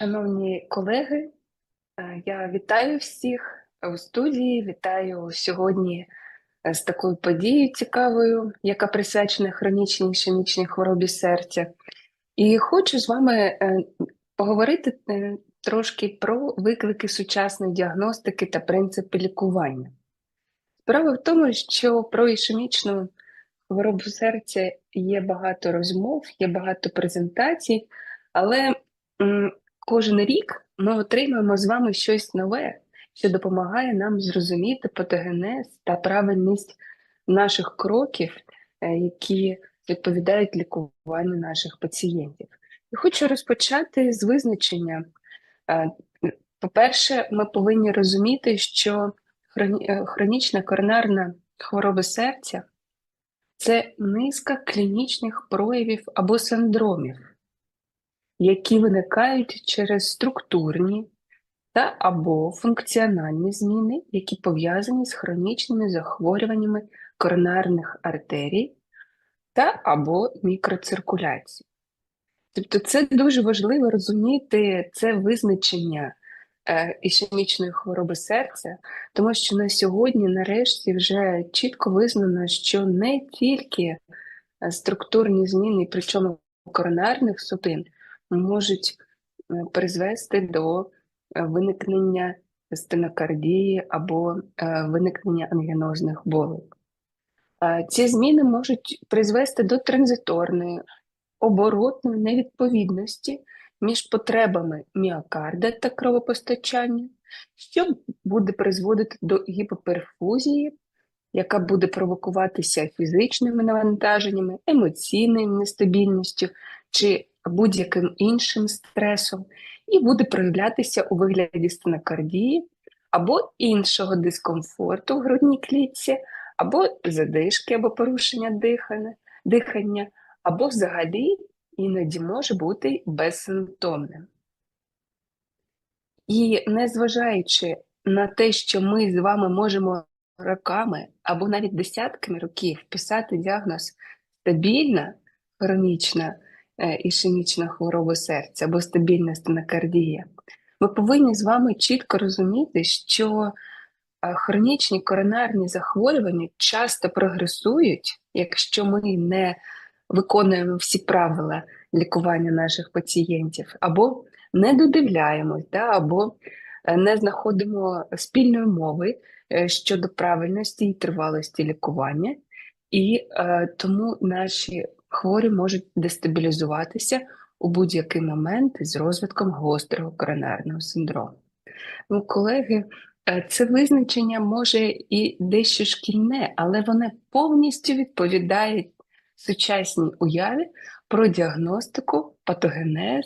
Шановні колеги, е, я вітаю всіх у студії. Вітаю сьогодні е, з такою подією цікавою, яка присвячена хронічній ішемічній хворобі серця. І хочу з вами е, поговорити трошки про виклики сучасної діагностики та принципи лікування. Справа в тому, що про ішемічну хворобу серця є багато розмов, є багато презентацій, але кожен рік ми отримуємо з вами щось нове, що допомагає нам зрозуміти патогенез та правильність наших кроків, е, які відповідають лікуванню наших пацієнтів. І хочу розпочати з визначення. Е, По-перше, ми повинні розуміти, що е, хронічна коронарна хвороба серця це низка клінічних проявів або синдромів, які виникають через структурні та або функціональні зміни, які пов'язані з хронічними захворюваннями коронарних артерій та або мікроциркуляції. Тобто це дуже важливо розуміти це визначення е, ішемічної хвороби серця, тому що на сьогодні, нарешті, вже чітко визнано, що не тільки е, структурні зміни, причому коронарних судин, можуть е, призвести до е, виникнення стенокардії або е, виникнення ангінозних болей. Е, Ці зміни можуть призвести до транзиторної оборотної невідповідності між потребами міокарда та кровопостачання, що буде призводити до гіпоперфузії, яка буде провокуватися фізичними навантаженнями, емоційною нестабільністю чи будь-яким іншим стресом, і буде проявлятися у вигляді стенокардії або іншого дискомфорту в грудній клітці, або задишки, або порушення дихання, дихання або взагалі іноді може бути безсимптомним. І незважаючи на те, що ми з вами можемо роками або навіть десятками років писати діагноз стабільна хронічна ішемічна хвороба серця або стабільна стенокардія, ми повинні з вами чітко розуміти, що е, хронічні коронарні захворювання часто прогресують, якщо ми не виконуємо всі правила лікування наших пацієнтів, або не додивляємось, да, або е, не знаходимо спільної мови е, щодо правильності і тривалості лікування, і е, тому наші хворі можуть дестабілізуватися у будь-який момент з розвитком гострого коронарного синдрому. Ну, колеги, е, це визначення може і дещо шкільне, але воно повністю відповідає сучасній уяві про діагностику, патогенез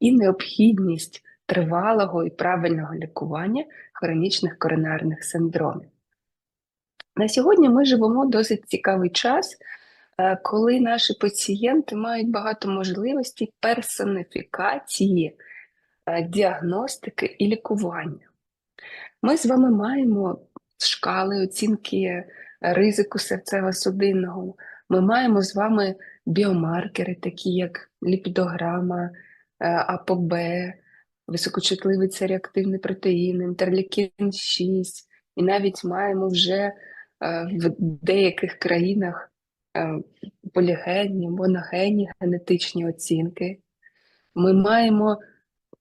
і необхідність тривалого і правильного лікування хронічних коронарних синдромів. На сьогодні ми живемо досить цікавий час, коли наші пацієнти мають багато можливостей персоніфікації е, діагностики і лікування. Ми з вами маємо шкали оцінки ризику серцево-судинного, ми маємо з вами біомаркери, такі як ліпідограма, е, АПОБ, високочутливий цереактивний протеїн, інтерлікін 6, і навіть маємо вже е, в деяких країнах е, полігенні, моногенні генетичні оцінки. Ми маємо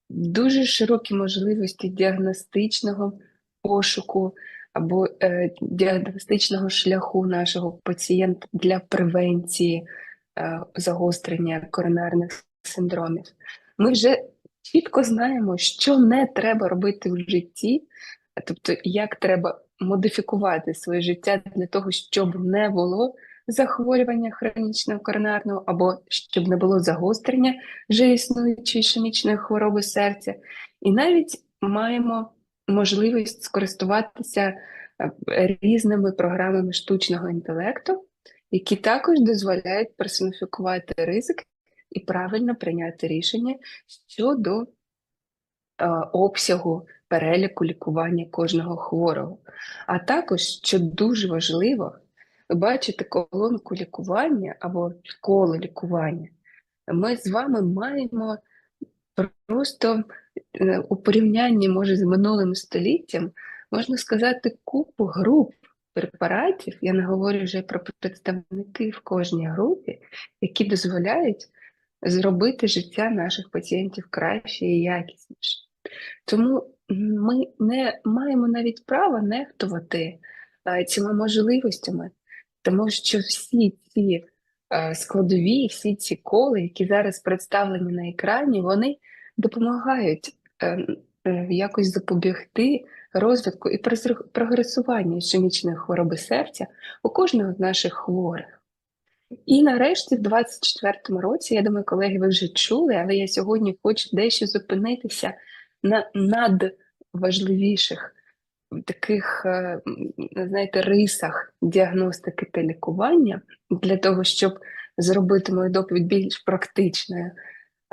дуже широкі можливості діагностичного пошуку або е, діагностичного шляху нашого пацієнта для превенції е, загострення коронарних синдромів. Ми вже чітко знаємо, що не треба робити в житті, тобто як треба модифікувати своє життя для того, щоб не було захворювання хронічного коронарного, або щоб не було загострення вже існуючої ішемічної хвороби серця. І навіть маємо можливість скористуватися е, різними програмами штучного інтелекту, які також дозволяють персоніфікувати ризик і правильно прийняти рішення щодо е, обсягу переліку лікування кожного хворого. А також, що дуже важливо, ви бачите колонку лікування або коло лікування. Ми з вами маємо просто е, у порівнянні, може, з минулим століттям, можна сказати, купу груп препаратів, я не говорю вже про представники в кожній групі, які дозволяють зробити життя наших пацієнтів краще і якісніше. Тому ми не маємо навіть права нехтувати е, цими можливостями, тому що всі ці е, складові, всі ці коли, які зараз представлені на екрані, вони допомагають е, якось запобігти розвитку і прогресуванню ішемічної хвороби серця у кожного з наших хворих. І нарешті, в 24-му році, я думаю, колеги, ви вже чули, але я сьогодні хочу дещо зупинитися на надважливіших таких, е, знаєте, рисах діагностики та лікування для того, щоб зробити мою доповідь більш практичною.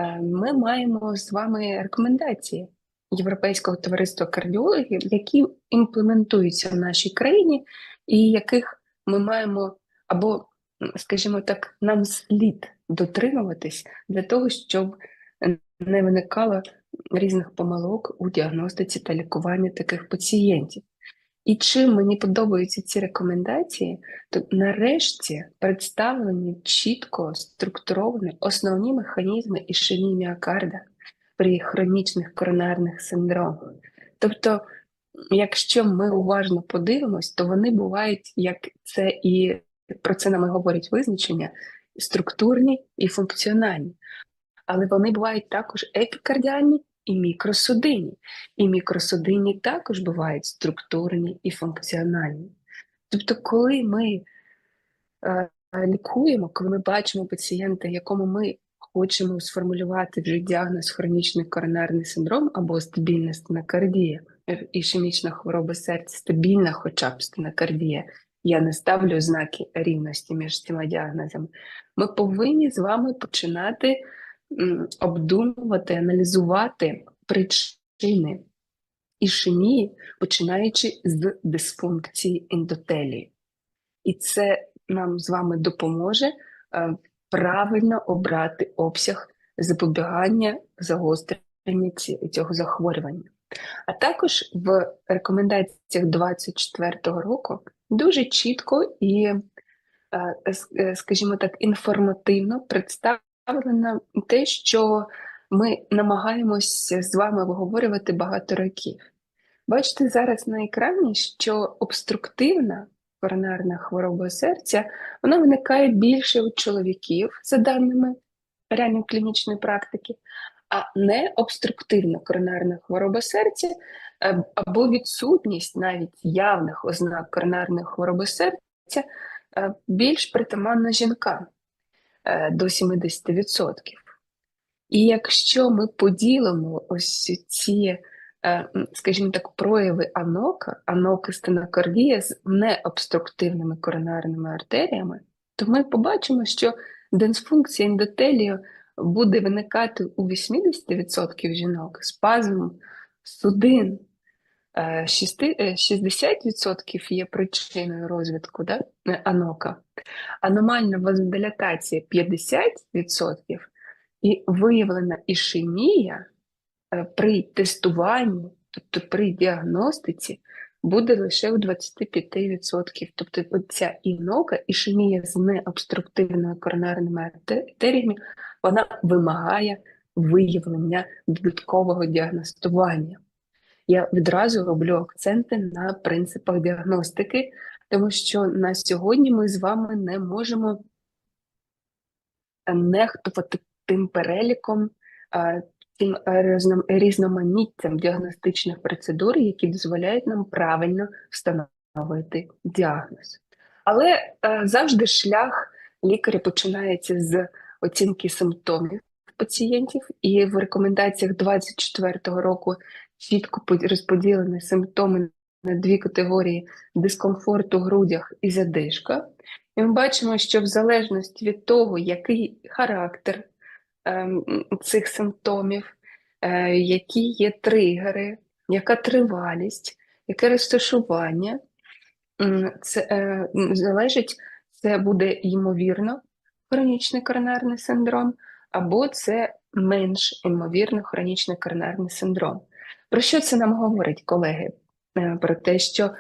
Е, ми маємо з вами рекомендації Європейського товариства кардіологів, які імплементуються в нашій країні, і яких ми маємо або скажімо так, нам слід дотримуватись для того, щоб не виникало різних помилок у діагностиці та лікуванні таких пацієнтів. І чим мені подобаються ці рекомендації, то нарешті представлені чітко структуровані основні механізми ішемії міокарда при хронічних коронарних синдромах. Тобто, якщо ми уважно подивимось, то вони бувають як це і про це нам і говорять визначення структурні і функціональні. Але вони бувають також епікардіальні і мікросудинні. І мікросудинні також бувають структурні і функціональні. Тобто, коли ми е, лікуємо, коли ми бачимо пацієнта, якому ми хочемо сформулювати вже діагноз хронічний коронарний синдром або стабільна стенокардія, ішемічна хвороба серця, стабільна хоча б стенокардія, я не ставлю знаки рівності між цими діагнозами. Ми повинні з вами починати обдумувати, аналізувати причини ішемії, починаючи з дисфункції ендотелії. І це нам з вами допоможе е, правильно обрати обсяг запобігання загострення цього захворювання. А також в рекомендаціях 2024 року дуже чітко і, е, е, скажімо так, інформативно представлено те, що ми намагаємося з вами обговорювати багато років. Бачите зараз на екрані, що обструктивна коронарна хвороба серця вона виникає більше у чоловіків, за даними реально клінічної практики, а не обструктивна коронарна хвороба серця Е, або відсутність навіть явних ознак коронарної хвороби серця е, більш притаманна жінкам до 70%. І якщо ми поділимо ось ці, скажімо так, прояви анока, анокистенокардія з необструктивними коронарними артеріями, то ми побачимо, що дисфункція ендотелію буде виникати у 80% жінок, спазм судин 60% є причиною розвитку да, анока, аномальна вазодилатація 50% і виявлена ішемія е, при тестуванні, тобто при діагностиці, буде лише у 25%. Тобто ця інока, ішемія з необструктивними коронарними артеріями, вона вимагає виявлення додаткового діагностування я відразу роблю акценти на принципах діагностики, тому що на сьогодні ми з вами не можемо нехтувати тим переліком, тим різноманіттям діагностичних процедур, які дозволяють нам правильно встановити діагноз. Але завжди шлях лікаря починається з оцінки симптомів пацієнтів, і в рекомендаціях 2024 року чітко розподілені симптоми на дві категорії дискомфорту в грудях і задишка. І ми бачимо, що в залежності від того, який характер е, цих симптомів, е, які є тригери, яка тривалість, яке розташування, це е, залежить, це буде ймовірно хронічний коронарний синдром, або це менш ймовірно хронічний коронарний синдром. Про що це нам говорить, колеги? Е, Про те, що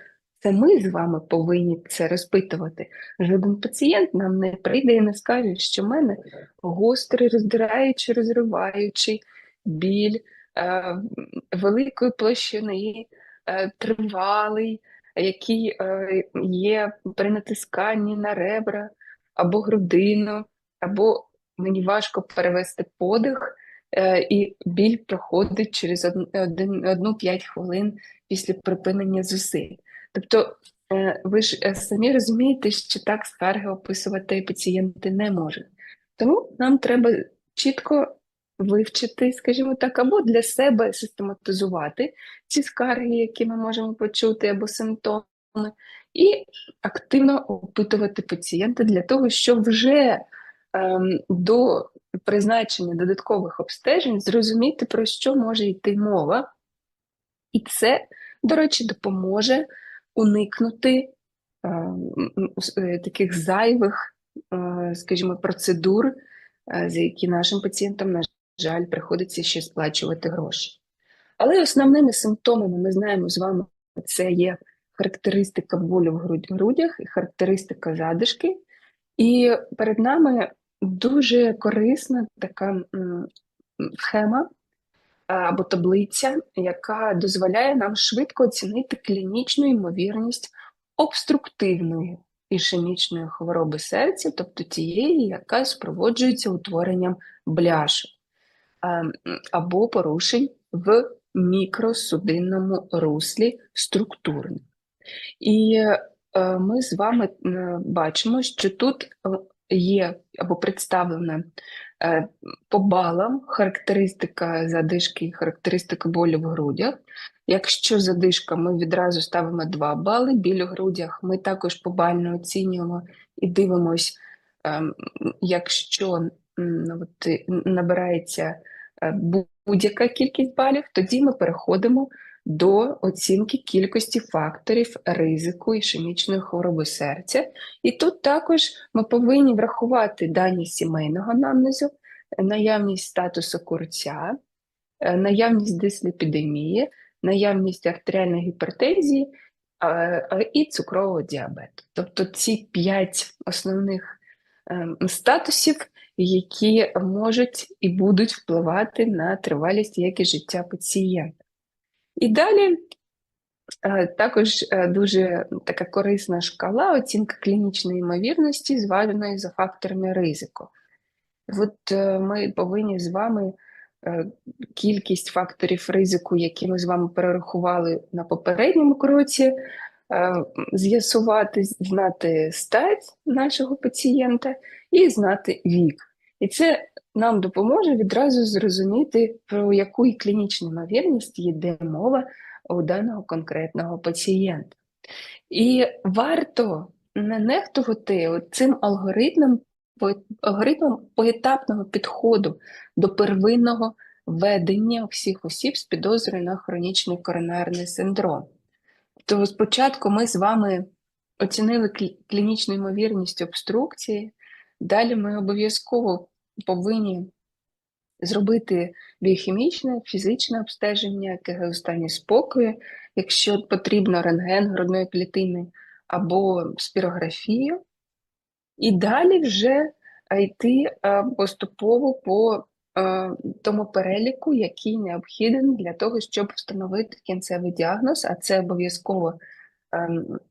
це ми з вами повинні це розпитувати. Жоден пацієнт нам не прийде і не скаже, що в мене гострий, роздираючий, розриваючий біль е, великої площини, е, тривалий, який е, є при натисканні на ребра або грудину, або мені важко перевести подих, і біль проходить через одну 5 хвилин після припинення зусиль. Тобто, е, ви ж е, самі розумієте, що так скарги описувати пацієнти не можуть. Тому нам треба чітко вивчити, скажімо так, або для себе систематизувати ці скарги, які ми можемо почути, або симптоми, і активно опитувати пацієнта для того, щоб вже до призначення додаткових обстежень зрозуміти, про що може йти мова. І це, до речі, допоможе уникнути ем, е, таких зайвих, е, скажімо, процедур, е, за які нашим пацієнтам, на жаль, приходиться ще сплачувати гроші. Але основними симптомами ми знаємо з вами, це є характеристика болю в грудях і характеристика задишки. І перед нами дуже корисна така схема або таблиця, яка дозволяє нам швидко оцінити клінічну ймовірність обструктивної ішемічної хвороби серця, тобто тієї, яка супроводжується утворенням бляшок або порушень в мікросудинному руслі структурних. І е, ми з вами е, бачимо, що тут е, є або представлена по балам характеристика задишки і характеристика болю в грудях. Якщо задишка, ми відразу ставимо 2 бали, біль у грудях ми також побально оцінюємо і дивимось, ем, якщо набирається будь-яка кількість балів, тоді ми переходимо до оцінки кількості факторів ризику ішемічної хвороби серця. І тут також ми повинні врахувати дані сімейного анамнезу, наявність статусу курця, е, наявність дисліпідемії, наявність артеріальної гіпертензії і цукрового діабету. Тобто ці п'ять основних ем, статусів, які можуть і будуть впливати на тривалість як і життя пацієнта. І далі е, також е, дуже така корисна шкала оцінка клінічної ймовірності, зваженої за факторами ризику. От е, ми повинні з вами кількість факторів ризику, які ми з вами перерахували на попередньому кроці, з'ясувати, знати стать нашого пацієнта і знати вік. І це нам допоможе відразу зрозуміти, про яку клінічну ймовірність йде мова у даного конкретного пацієнта. І варто не нехтувати цим алгоритмом, алгоритмом поетапного підходу до первинного ведення всіх осіб з підозрою на хронічний коронарний синдром. То спочатку ми з вами оцінили клінічну ймовірність обструкції, далі ми обов'язково повинні зробити біохімічне, фізичне обстеження, КГ у стані спокою, якщо потрібно рентген грудної клітини або спірографію, і далі вже йти поступово по тому переліку, який необхіден для того, щоб встановити кінцевий діагноз, а це обов'язково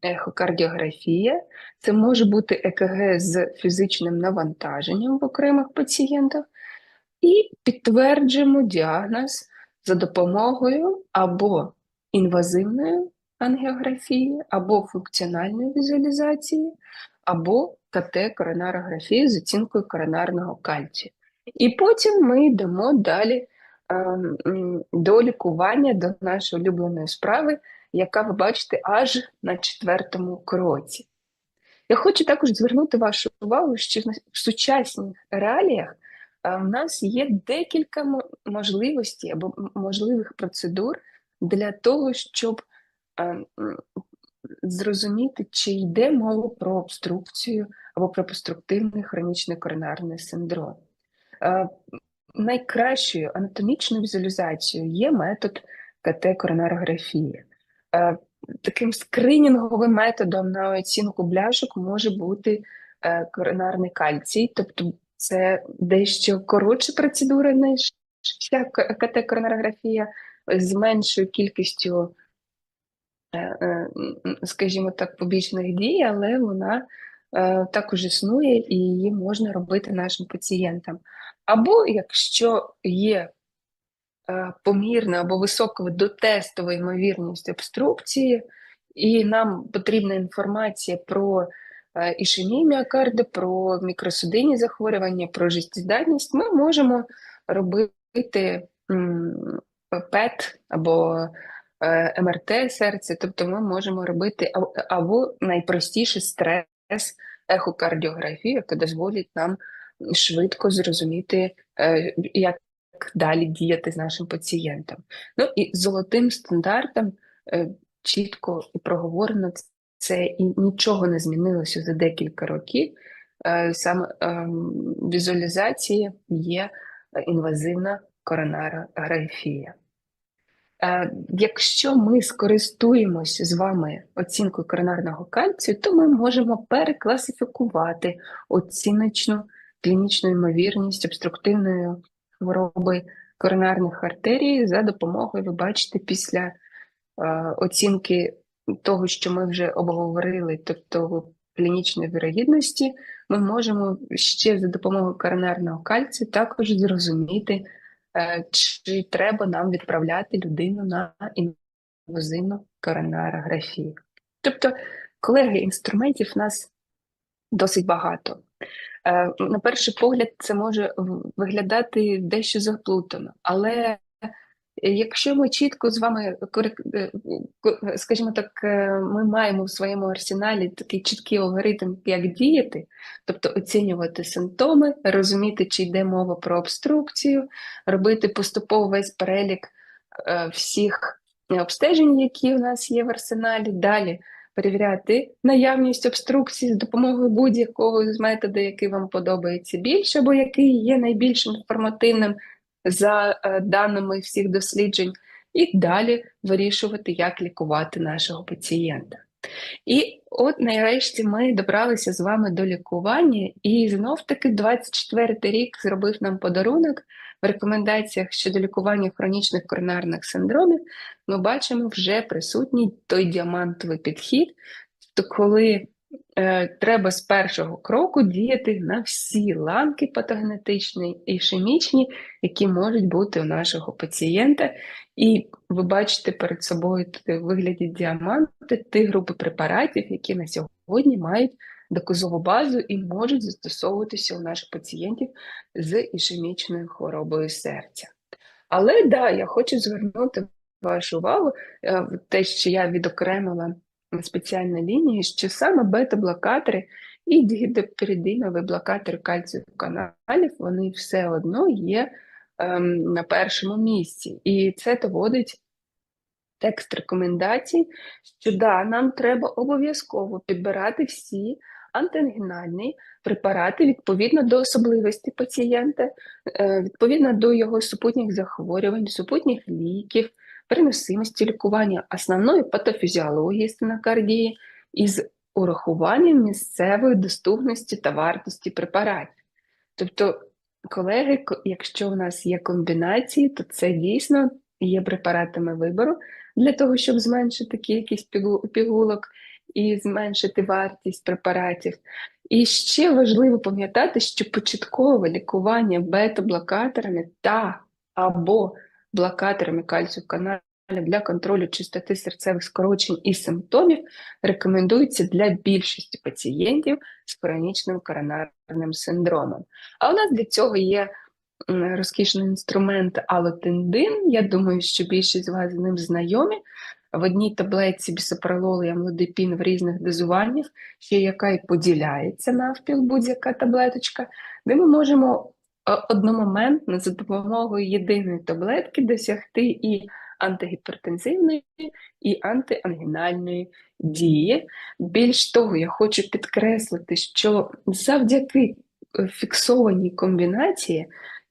ехокардіографія, це може бути ЕКГ з фізичним навантаженням в окремих пацієнтах, і підтверджуємо діагноз за допомогою або інвазивної ангіографії, або функціональної візуалізації, або КТ-коронарографії з оцінкою коронарного кальцію. І потім ми йдемо далі ем, до лікування, до нашої улюбленої справи, яка ви бачите аж на четвертому кроці. Я хочу також звернути вашу увагу, що в сучасних реаліях в нас є декілька можливостей або можливих процедур для того, щоб зрозуміти, чи йде мова про обструкцію або про обструктивний хронічний коронарний синдром. найкращою анатомічною візуалізацією є метод КТ-коронарографії. Е, Таким скринінговим методом на оцінку бляшок може бути е, коронарний кальцій, тобто це дещо коротша процедура, ніж вся КТ-коронарографія з меншою кількістю, е, е, скажімо так, побічних дій, але вона е, також існує і її можна робити нашим пацієнтам. Або якщо є е, помірна або висока дотестова ймовірність обструкції, і нам потрібна інформація про е, ішемію міокарда, про мікросудинні захворювання, про життєздатність, ми можемо робити ПЕТ або е, МРТ серця, тобто ми можемо робити або найпростіше стрес ехокардіографію, яка дозволить нам швидко зрозуміти, е, як далі діяти з нашим пацієнтом. Ну і золотим стандартом е, чітко і проговорено це і нічого не змінилося за декілька років. Е, Саме ем, візуалізація є інвазивна коронарографія. Е, Якщо ми скористуємося з вами оцінкою коронарного кальцію, то ми можемо перекласифікувати оціночну клінічну ймовірність обструктивної хвороби коронарних артерій за допомогою, ви бачите, після е, оцінки того, що ми вже обговорили, тобто клінічної вірогідності, ми можемо ще за допомогою коронарного кальцію також зрозуміти, е, чи треба нам відправляти людину на інвазивну коронарографію. Тобто, колеги, інструментів у нас досить багато. Е, На перший погляд, це може виглядати дещо заплутано, але якщо ми чітко з вами е, скажімо так, е, ми маємо в своєму арсеналі такий чіткий алгоритм, як діяти, тобто оцінювати симптоми, розуміти, чи йде мова про обструкцію, робити поступово весь перелік е, всіх обстежень, які у нас є в арсеналі. Далі перевіряти наявність обструкції з допомогою будь-якого з методів, який вам подобається більше, або який є найбільш інформативним за е, даними всіх досліджень, і далі вирішувати, як лікувати нашого пацієнта. І от нарешті ми добралися з вами до лікування, і знов таки 24 рік зробив нам подарунок в рекомендаціях щодо лікування хронічних коронарних синдромів. Ми бачимо вже присутній той діамантовий підхід, тобто коли е, треба з першого кроку діяти на всі ланки патогенетичні і ішемічні, які можуть бути у нашого пацієнта. І ви бачите перед собою у вигляді діаманти ті групи препаратів, які на сьогодні мають доказову базу і можуть застосовуватися у наших пацієнтів з ішемічною хворобою серця. Але да, я хочу звернути вашу увагу е, те, що я відокремила спеціальні лінії, що саме бета-блокатори і дігідоперидинові блокатори кальцію каналів, вони все одно є ем, на першому місці. І це доводить текст рекомендацій, що да, нам треба обов'язково підбирати всі антиангінальні препарати відповідно до особливості пацієнта, е, відповідно до його супутніх захворювань, супутніх ліків, переносимості лікування основної патофізіології стенокардії із урахуванням місцевої доступності та вартості препаратів. Тобто, колеги, якщо у нас є комбінації, то це дійсно є препаратами вибору для того, щоб зменшити кількість пігу- пігулок і зменшити вартість препаратів. І ще важливо пам'ятати, що початкове лікування бета-блокаторами та або блокаторами кальцію каналів для контролю чистоти серцевих скорочень і симптомів рекомендується для більшості пацієнтів з хронічним коронарним синдромом. А у нас для цього є розкішний інструмент алотендин. Я думаю, що більшість з вас з ним знайомі. В одній таблетці бісопролол і амлодипін в різних дозуваннях, ще яка і поділяється навпіл будь-яка таблеточка, де ми можемо е, одномоментно за допомогою єдиної таблетки досягти і антигіпертензивної, і антиангінальної дії. Більш того, я хочу підкреслити, що завдяки е, фіксованій комбінації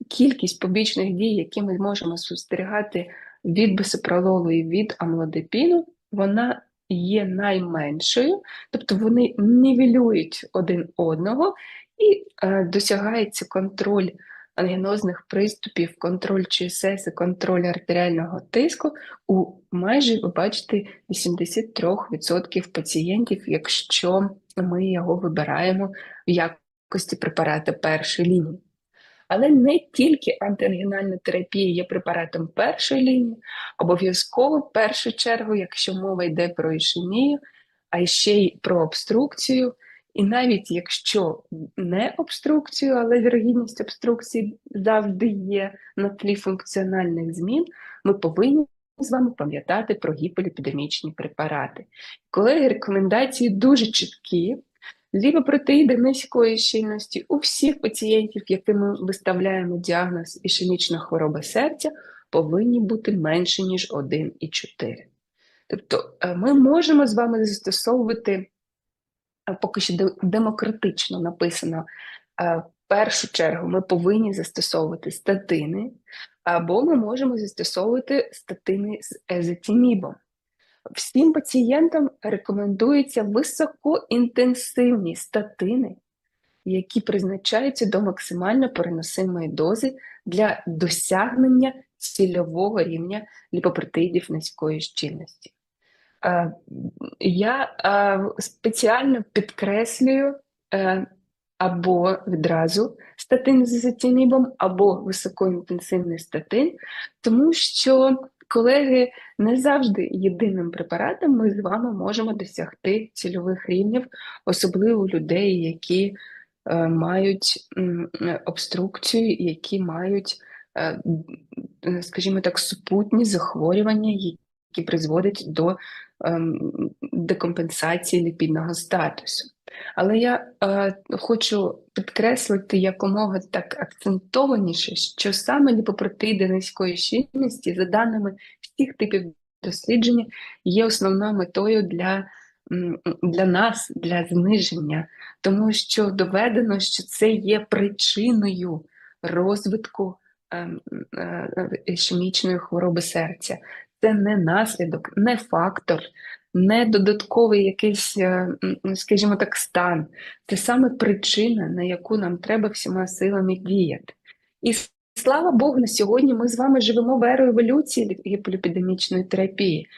кількість побічних дій, які ми можемо спостерігати від бисопрололу і від амлодипіну, вона є найменшою, тобто вони нівелюють один одного і е, досягається контроль ангінозних приступів, контроль ЧСС і контроль артеріального тиску у майже, ви бачите, 83% пацієнтів, якщо ми його вибираємо в якості препарата першої лінії. Але не тільки антиангінальна терапія є препаратом першої лінії, обов'язково в першу чергу, якщо мова йде про ішемію, а ще й про обструкцію. І навіть якщо не обструкцію, але вірогідність обструкції завжди є на тлі функціональних змін, ми повинні з вами пам'ятати про гіполіпідемічні препарати. Колеги, рекомендації дуже чіткі. Ліпопротеїди низької щільності у всіх пацієнтів, яким ми виставляємо діагноз ішемічна хвороба серця, повинні бути менше, ніж 1,4. Тобто е, ми можемо з вами застосовувати поки що демократично написано. В першу чергу ми повинні застосовувати статини, або ми можемо застосовувати статини з езотімібом. Всім пацієнтам рекомендуються високоінтенсивні статини, які призначаються до максимально переносимої дози для досягнення цільового рівня ліпопротеїдів низької щільності. Е, я е, спеціально підкреслюю е, або відразу статин з зацінібом, або високоінтенсивний статин, тому що, колеги, не завжди єдиним препаратом ми з вами можемо досягти цільових рівнів, особливо людей, які мають обструкцію, які мають, скажімо так, супутні захворювання, які призводять до Ем, декомпенсації ліпідного статусу. Але я е, хочу підкреслити якомога так акцентованіше, що саме ліпопротеїди низької щільності, за даними всіх типів дослідження, є основною метою для для нас, для зниження, тому що доведено, що це є причиною розвитку ем, е, ішемічної хвороби серця. Це не наслідок, не фактор, не додатковий якийсь, е, скажімо так, стан. Це саме причина, на яку нам треба всіма силами діяти. І слава Богу, на сьогодні ми з вами живемо в еру еволюції гіполіпідемічної терапії.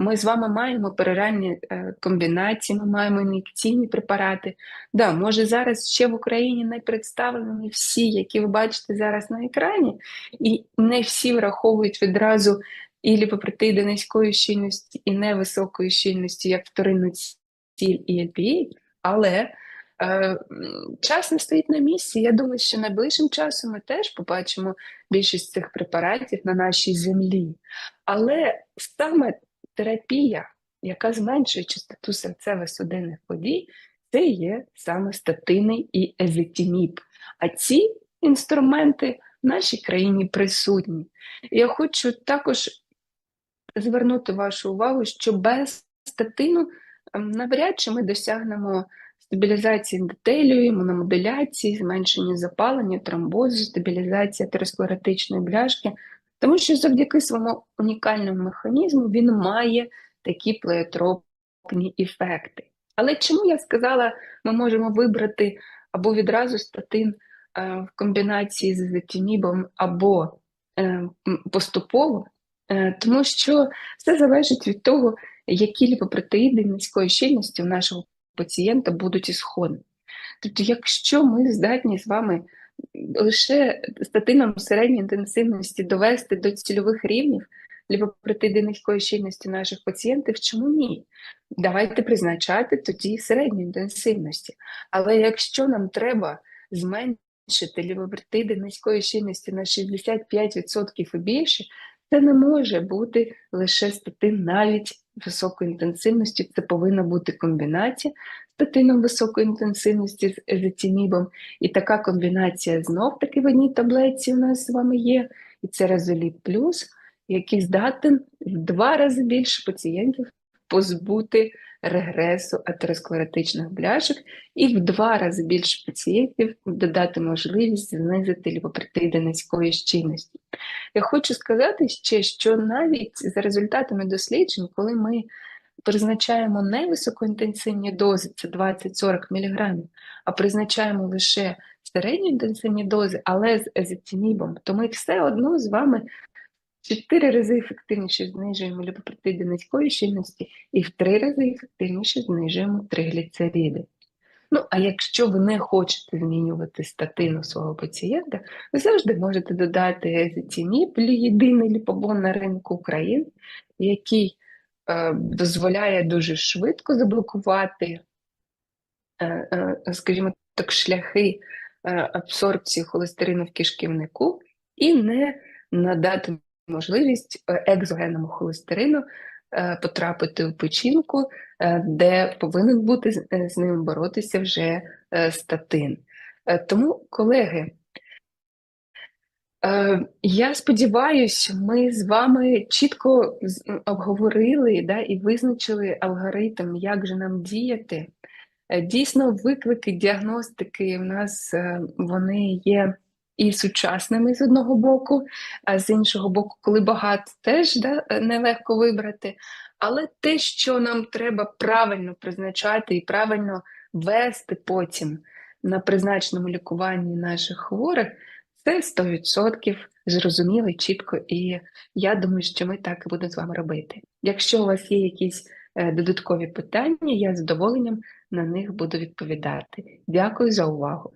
Ми з вами маємо пероральні е, комбінації, ми маємо ін'єкційні препарати. Да, Може, зараз ще в Україні не представлені всі, які ви бачите зараз на екрані, і не всі враховують відразу і ліпопротеїди низької щільності і невисокої щільності, як вторинну ціль і LPA, але е, час не стоїть на місці. Я думаю, що найближчим часом ми теж побачимо більшість цих препаратів на нашій землі. Але саме терапія, яка зменшує частоту серцево-судинних подій, це є саме статини і езетіміб. А ці інструменти в нашій країні присутні. Я хочу також звернути вашу увагу, що без статину ем, навряд чи ми досягнемо стабілізації ендотелію, імуномодуляції, зменшення запалення, тромбозу, стабілізації атеросклеротичної бляшки, тому що завдяки своєму унікальному механізму він має такі плеотропні ефекти. Але чому я сказала, ми можемо вибрати або відразу статин е, в комбінації з зетінібом, або е, поступово, тому що все залежить від того, які ліпопротеїди низької щільності у нашого пацієнта будуть ісходні. Тобто, якщо ми здатні з вами лише статином середньої інтенсивності довести до цільових рівнів ліпопротеїди низької щільності наших пацієнтів, чому ні? Давайте призначати тоді середньої інтенсивності. Але якщо нам треба зменшити ліпопротеїди низької щільності на 65% і більше, це не може бути лише статин навіть високої інтенсивності. Це повинна бути комбінація статином високої інтенсивності з езотінібом. І така комбінація знов-таки в одній таблетці у нас з вами є. І це резоліт плюс, який здатен в два рази більше пацієнтів позбути регресу атеросклеротичних бляшок і в два рази більше пацієнтів додати можливість знизити ліпопритиди низької щільності. Я хочу сказати ще, що навіть за результатами досліджень, коли ми призначаємо не високоінтенсивні дози, це 20-40 мг, а призначаємо лише середньоінтенсивні дози, але з езоцинібом, то ми все одно з вами чотири рази ефективніше знижуємо ліпопептиди низької щільності і в три рази ефективніше знижуємо тригліцериди. Ну, а якщо ви не хочете змінювати статину свого пацієнта, ви завжди можете додати езоциніб, єдиний ліпобон на ринку України, який е, дозволяє дуже швидко заблокувати, е, е, скажімо так, шляхи е, абсорбції холестерину в кишківнику і не надати можливість е, екзогенному холестерину е, потрапити в печінку, де повинен бути з, е, ним боротися вже е, статин. Е, Тому, колеги, Е, Я сподіваюся, ми з вами чітко обговорили да, і визначили алгоритм, як же нам діяти. Е, Дійсно, виклики діагностики в нас е, вони є і сучасними з одного боку, а з іншого боку, коли багато теж да, е, нелегко вибрати. Але те, що нам треба правильно призначати і правильно вести потім на призначеному лікуванні наших хворих, це 100% зрозуміло чітко, і я думаю, що ми так і будемо з вами робити. Якщо у вас є якісь е, додаткові питання, я з задоволенням на них буду відповідати. Дякую за увагу.